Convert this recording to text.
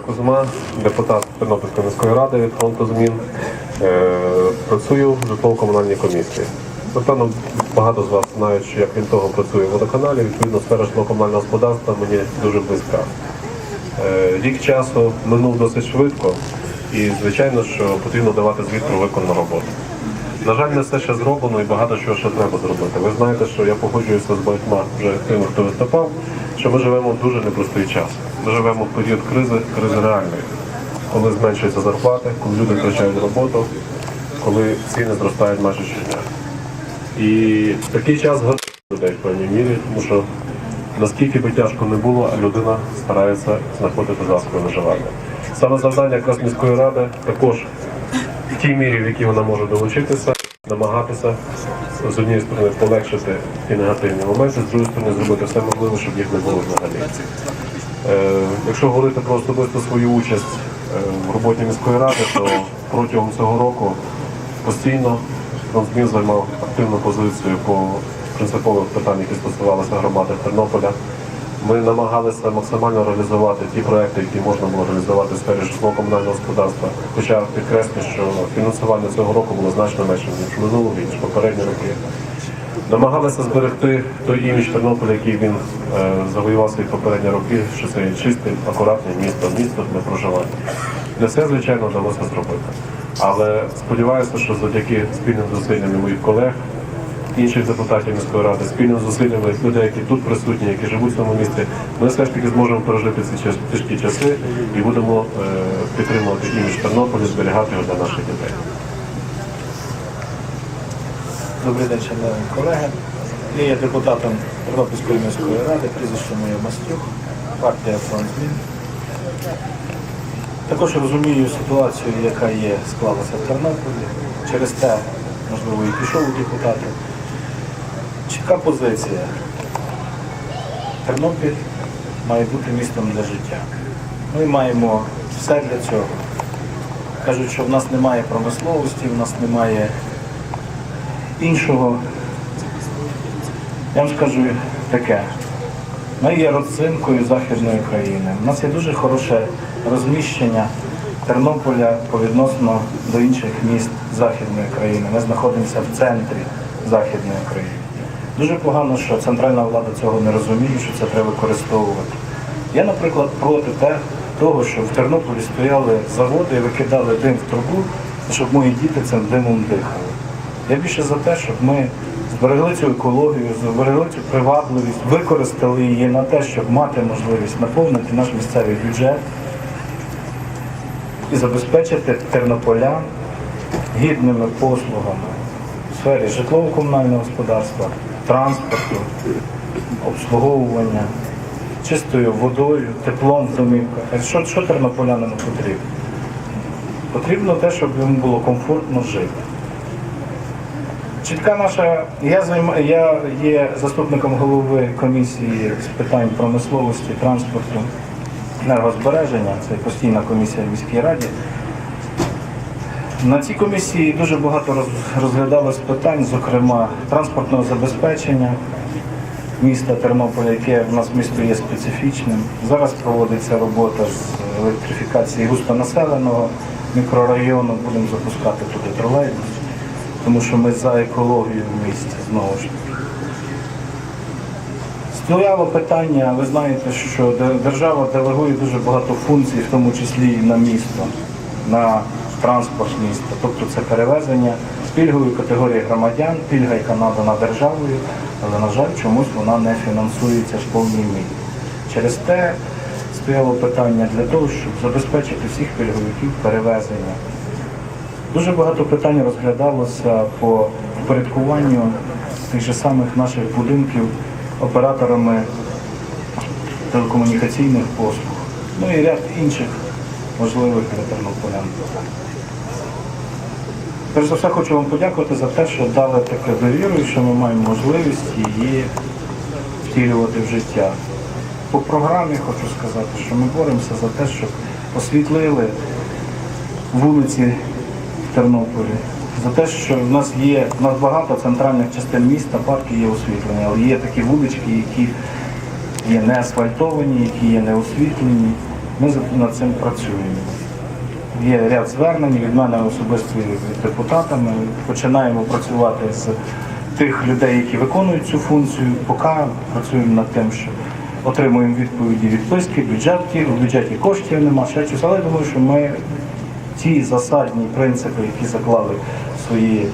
Кузьма, депутат Тернопільської міської ради від фронту змін. Е, Працюю в житлово-комунальній комісії. Напевно, багато з вас знають, що я крім того працюю в водоканалі. Відповідно, сфера житлово-комунального господарства мені дуже близька. Е, Рік часу минув досить швидко, і звичайно, що потрібно давати звіт про виконану роботу. На жаль, не все ще зроблено і багато чого ще треба зробити. Ви знаєте, що я погоджуюся з багатьма вже тими, хто виступав, що ми живемо в дуже непростий час. Ми живемо в період кризи, кризи реальної, коли зменшуються зарплати, коли люди втрачають роботу, коли ціни зростають майже щодня. І такий час людей в певній мірі, тому що наскільки би тяжко не було, людина старається знаходити засоби виживання. Саме завдання якраз міської ради також в тій мірі, в якій вона може долучитися, намагатися з однієї сторони полегшити ті негативні моменти, з іншої сторони зробити все можливе, щоб їх не було взагалі. Е, якщо говорити про особисту свою участь е, в роботі міської ради, то протягом цього року постійно Фронтзмін займав активну позицію по принципових питань, які стосувалися громади Тернополя. Ми намагалися максимально реалізувати ті проекти, які можна було реалізувати в сфері житлово-комунального господарства. Хоча підкреслю, що фінансування цього року було значно менше, ніж минулого, ніж попередні роки. Намагалися зберегти той імідж Тернополя, який він е, завоював свої попередні роки, що це чисте, акуратне місто, місто для проживання. Не все, звичайно, вдалося зробити. Але сподіваюся, що завдяки спільним зусиллям моїх колег, інших депутатів міської ради, спільним зусиллями людей, які тут присутні, які живуть в цьому місті, ми все ж таки зможемо пережити ці тяжкі часи і будемо е, підтримувати імідж Тернополя, зберігати його для наших дітей. Добрий день, шановні колеги. Я є депутатом Тернопільської міської ради, прізвище моє Мастюк, партія «Фронт змін». Також розумію ситуацію, яка є, склалася в Тернополі. Через те, можливо, і пішов у депутати. Чітка позиція. Тернопіль має бути містом для життя. Ми маємо все для цього. Кажуть, що в нас немає промисловості, в нас немає іншого. Я вам скажу таке. Ми є родзинкою Західної країни. У нас є дуже хороше розміщення Тернополя по відносно до інших міст Західної країни. Ми знаходимося в центрі Західної країни. Дуже погано, що центральна влада цього не розуміє, що це треба використовувати. Я, наприклад, проти того, щоб в Тернополі стояли заводи і викидали дим в трубу, щоб мої діти цим димом дихали. Я більше за те, щоб ми зберегли цю екологію, зберегли цю привабливість, використали її на те, щоб мати можливість наповнити наш місцевий бюджет і забезпечити тернополян гідними послугами в сфері житлово-комунального господарства, транспорту, обслуговування, чистою водою, теплом в домівках. А Що, що тернополянину потрібно? Потрібно те, щоб йому було комфортно жити. Чітка наша, я займа, я є заступником голови комісії з питань промисловості, транспорту, енергозбереження. Це постійна комісія в міській раді. На цій комісії дуже багато розглядалось питань, зокрема транспортного забезпечення міста Тернополя, яке в нас місто є специфічним. Зараз проводиться робота з електрифікації густонаселеного мікрорайону. Будемо запускати туди тролейбус, тому що ми за екологію в місті знову ж таки. Стояло питання, ви знаєте, що держава делегує дуже багато функцій, в тому числі і на місто, на транспорт міста. Тобто це перевезення з пільгової категорії громадян, пільга, яка надана державою, але, на жаль, чомусь вона не фінансується в повній мірі. Через те стояло питання для того, щоб забезпечити всіх пільговиків перевезення. Дуже багато питань розглядалося по впорядкуванню тих же самих наших будинків операторами телекомунікаційних послуг, ну і ряд інших можливих для тернополян. Перш за все хочу вам подякувати за те, що дали таке довіру і що ми маємо можливість її втілювати в життя. По програмі хочу сказати, що ми боремося за те, щоб освітлили вулиці в Тернополі. За те, що в нас є в нас багато центральних частин міста, парки є освітлені, але є такі вулички, які є не асфальтовані, які є не освітлені. Ми над цим працюємо. Є ряд звернень від мене особисто від депутатами. Починаємо працювати з тих людей, які виконують цю функцію. Поки працюємо над тим, що отримуємо відповіді відписки, бюджетки, у бюджеті коштів нема, ще щось. Але я думаю, що ми ті засадні принципи, які заклали свої